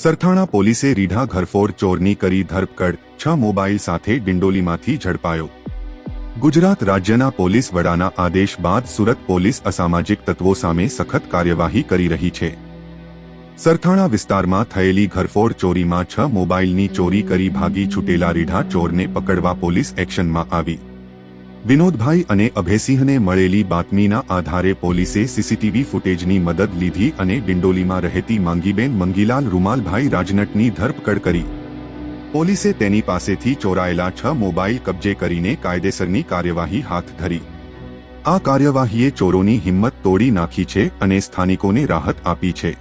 સરથાણા પોલીસે રીઢા ઘરફોડ ચોરની કરી ધરપકડ છ મોબાઈલ સાથે ડિંડોલીમાંથી ઝડપાયો. ગુજરાત રાજ્યના પોલીસ વડાના આદેશ બાદ સુરત પોલીસ અસામાજિક તત્વો સામે સખત કાર્યવાહી કરી રહી છે. સરથાણા વિસ્તારમાં થયેલી ઘરફોડ ચોરીમાં છ મોબાઈલની ચોરી કરી ભાગી છૂટેલા રીઢા ચોરને પકડવા પોલીસ એક્શનમાં આવી. વિનોદભાઈ અને અભયસિંહને મળેલી બાતમીના આધારે પોલીસે સીસીટીવી ફૂટેજની મદદ લીધી અને ડિંડોલીમાં રહેતી માંગીબેન મંગીલાલ રૂમાલભાઈ રાજનટની ધરપકડ કરી. પોલીસે તેની પાસેથી ચોરાયેલા છ મોબાઈલ કબજે કરીને કાયદેસરની કાર્યવાહી હાથ ધરી. આ કાર્યવાહીએ ચોરોની હિંમત તોડી નાખી છે અને સ્થાનિકોને રાહત આપી છે.